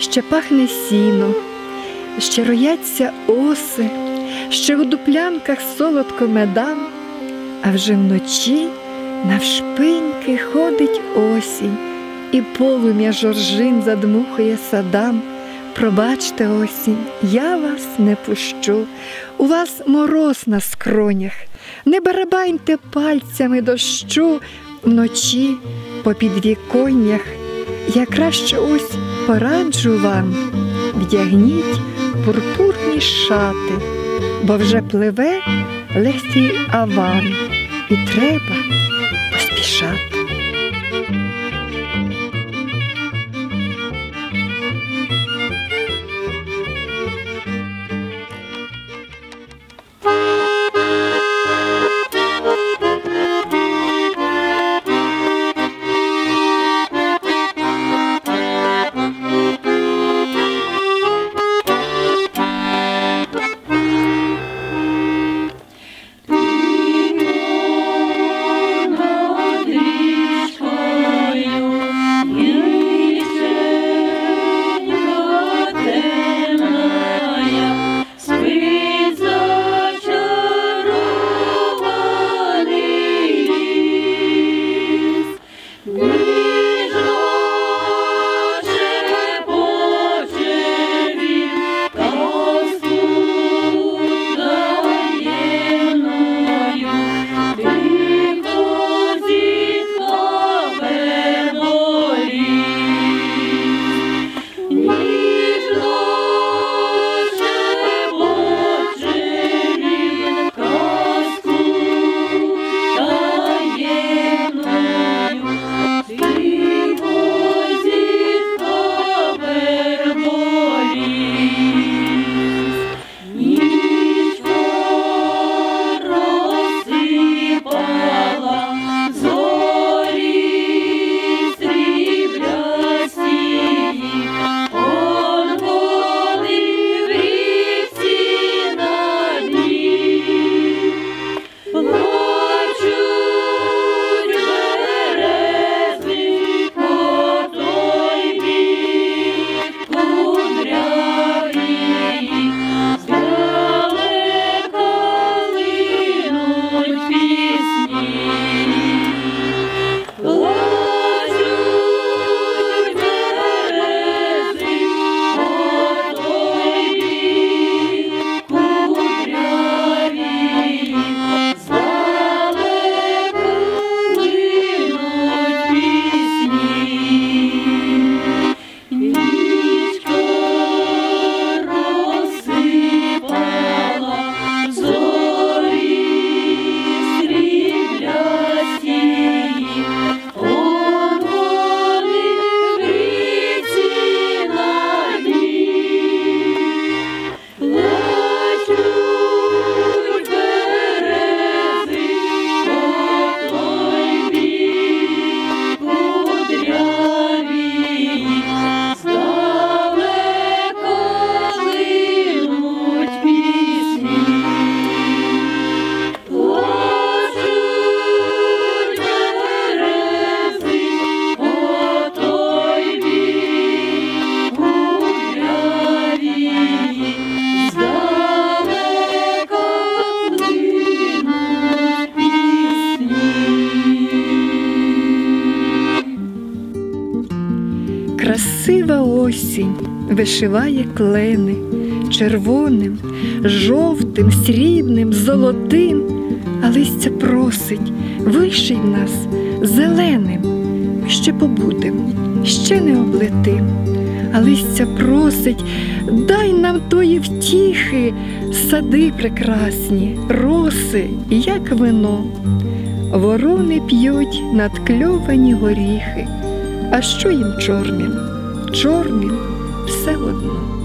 ще пахне сіно, ще рояться оси, ще у дуплянках солодко медам, а вже вночі навшпиньки ходить осінь, і полум'я жоржин задмухує садам. Пробачте осінь, я вас не пущу, у вас мороз на скронях, не барабаньте пальцями дощу вночі по підвіконнях. Я краще ось пораджу вам, вдягніть пурпурні шати, бо вже пливе легкий аван, і треба поспішати. Осінь вишиває клени червоним, жовтим, срібним, золотим, а листя просить, виший нас зеленим. Ще побудем, ще не облетим, а листя просить, дай нам тої втіхи, сади прекрасні, роси, як вино. Ворони п'ють надкльовані горіхи. А що їм чорним? Чорним все одно.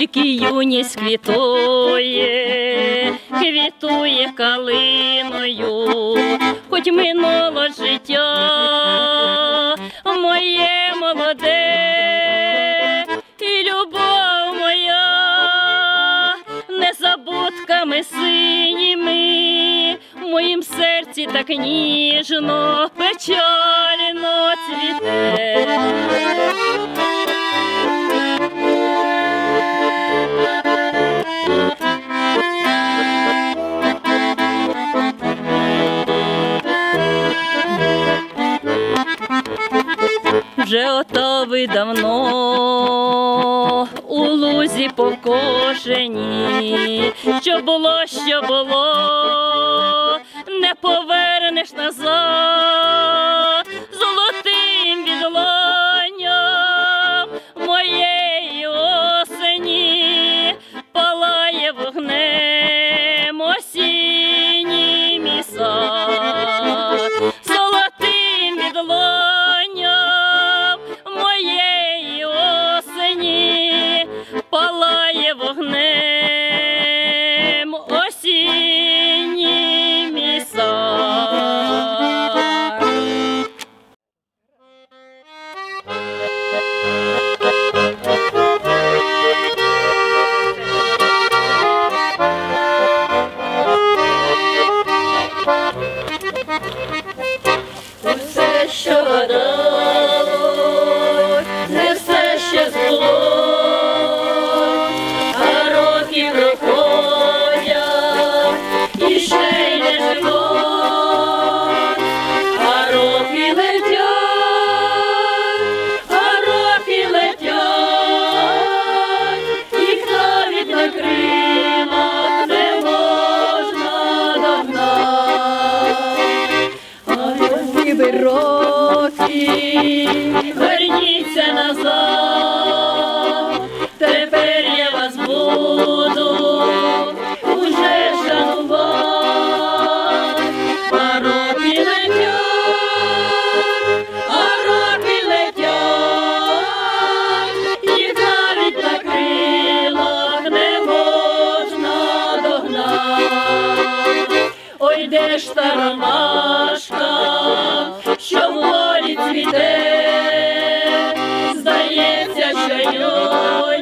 тільки юність квітує, квітує калиною, хоч минуло життя моє молоде, і любов моя, незабутками синіми, в моїм серці так ніжно, печально цвіте. вже отовий давно, у лузі повкошені, що було, що було, не повернеш назад. ж ромашка, що в морі цвіте, здається, що йой.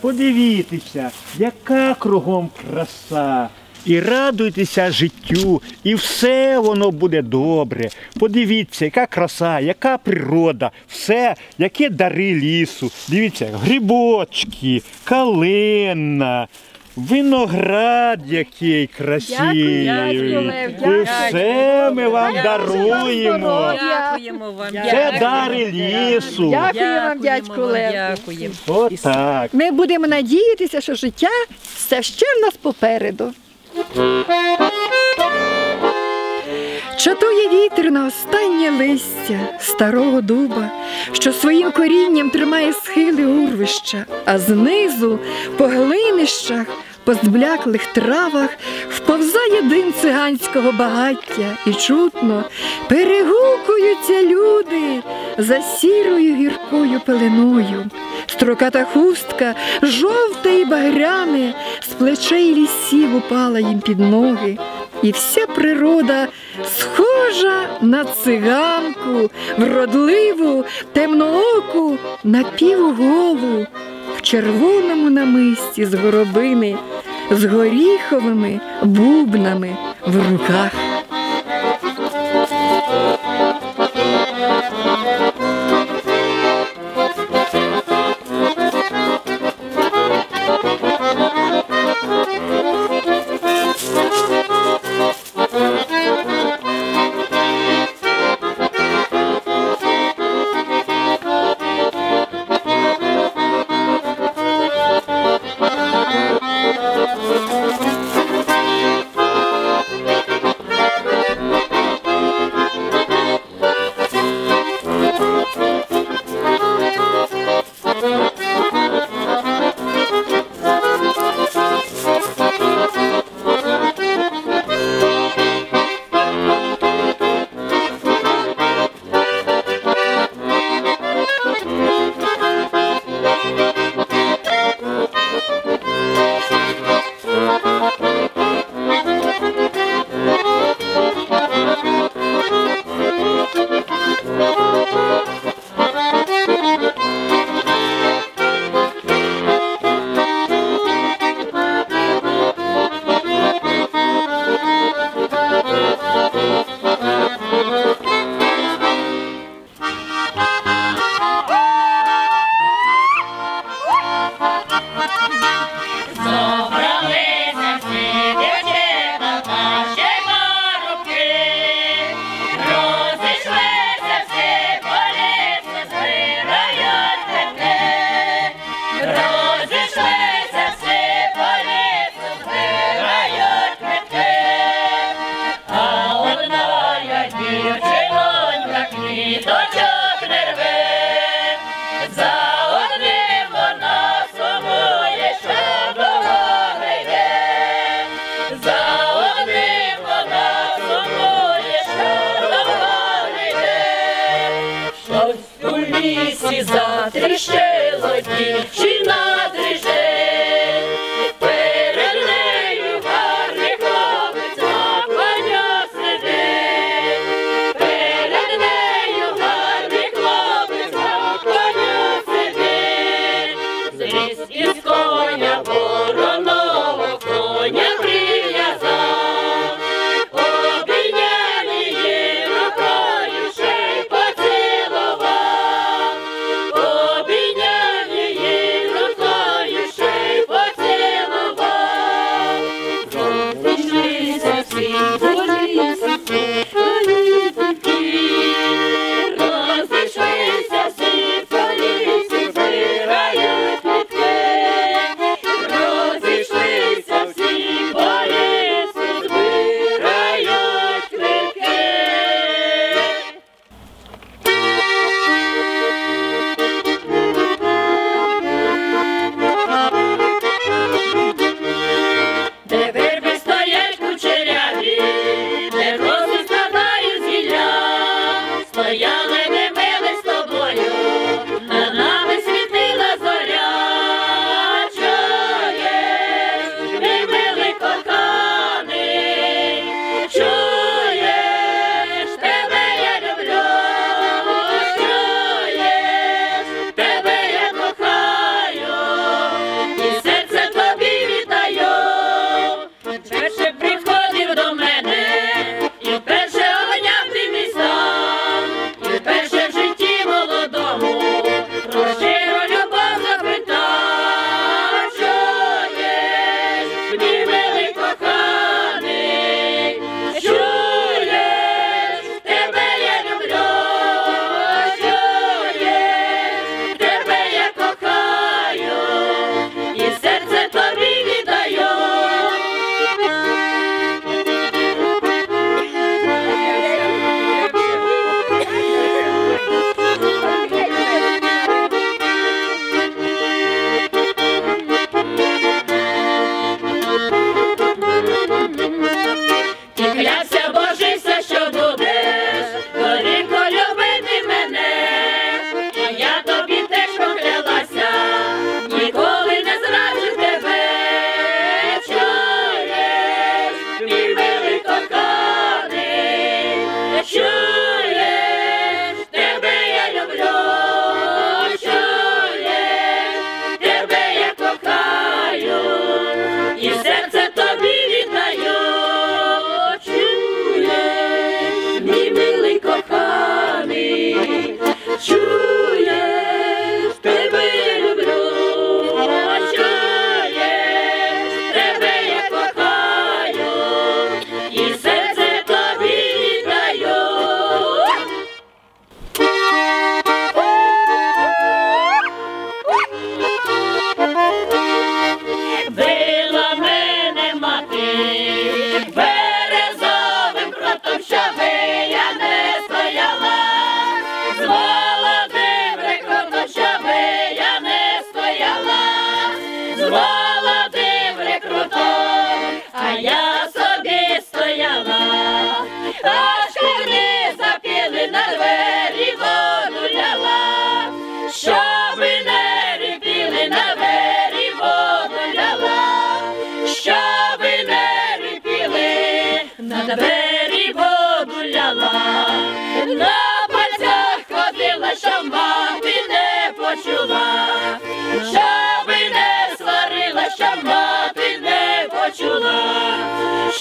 Подивіться, яка кругом краса. І радуйтеся життю, і все воно буде добре. Подивіться, яка краса, яка природа, все, які дари лісу. Дивіться, грибочки, калина виноград який красивий. Дякую, І все ми вам даруємо. Дякуємо вам. Це дари лісу. Дякую вам, дядьку Лев. Дякуємо. Отак. Ми будемо надіятися, що життя все ще в нас попереду. Чатує вітер на останнє листя старого дуба, що своїм корінням тримає схили урвища, а знизу, по глинищах, по збляклих травах, вповзає дим циганського багаття, і чутно перегукуються люди за сірою гіркою пеленою. Строката хустка, жовта і багряне, з плечей лісів упала їм під ноги. І вся природа схожа на циганку, вродливу, темнооку, напівголу, червоному намисті з горобини, з горіховими бубнами в руках. Лісі затріщило, дівчина дріже.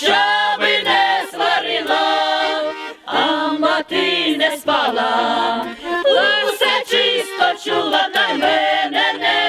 щоби не сварила, а мати не спала, усе чисто чула та й мене не.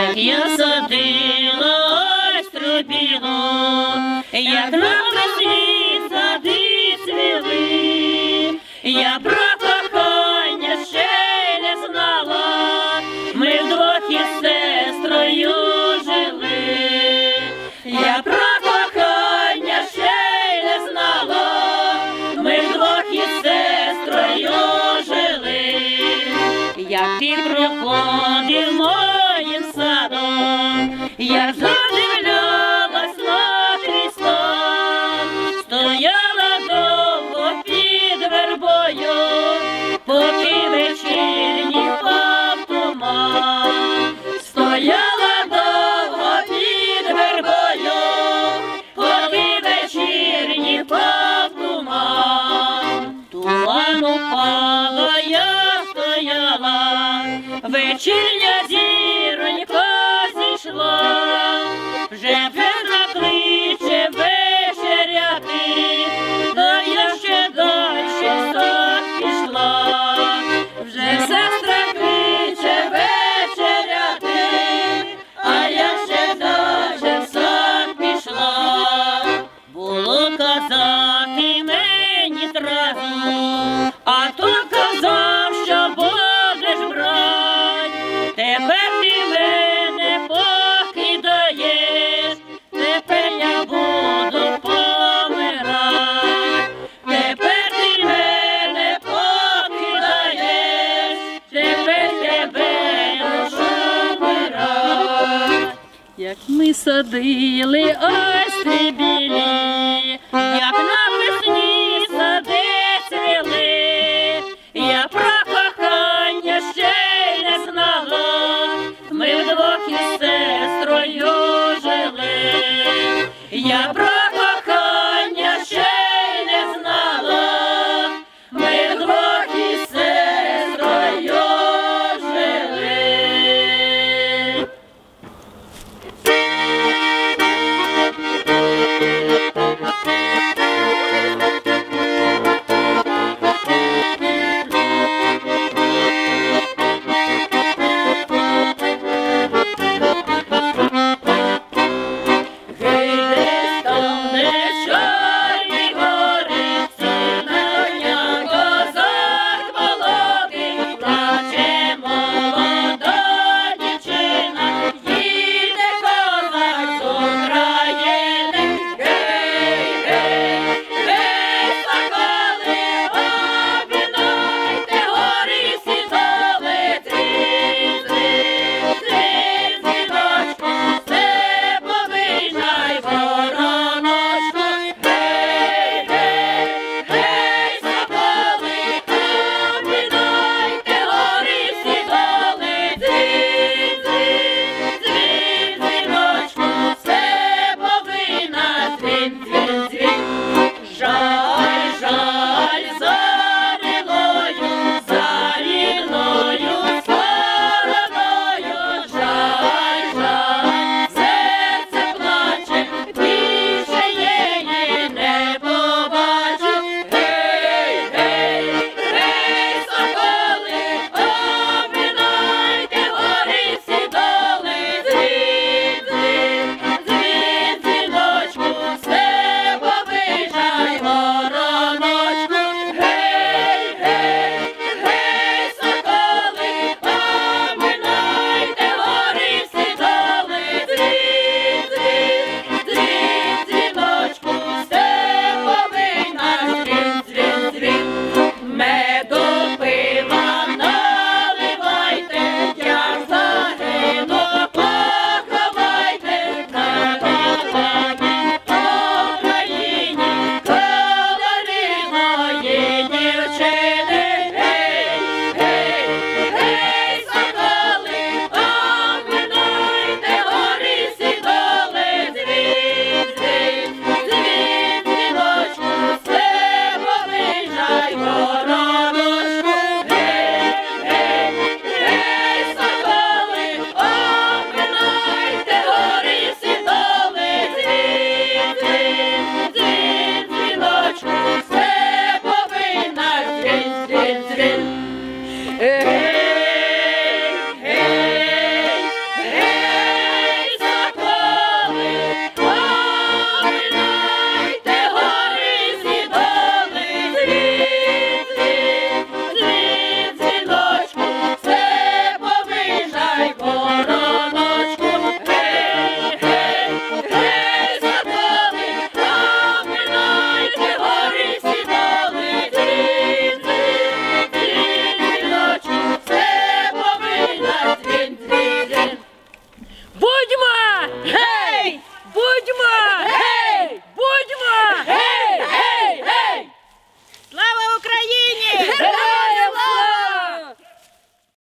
як я садила, ось трубіну, як на косі. задивлялась на стояла довго поки вечірній впав стояла довго поки вечірній впав туман упала, я стояла, вечірня зі. Ми садили ось білі,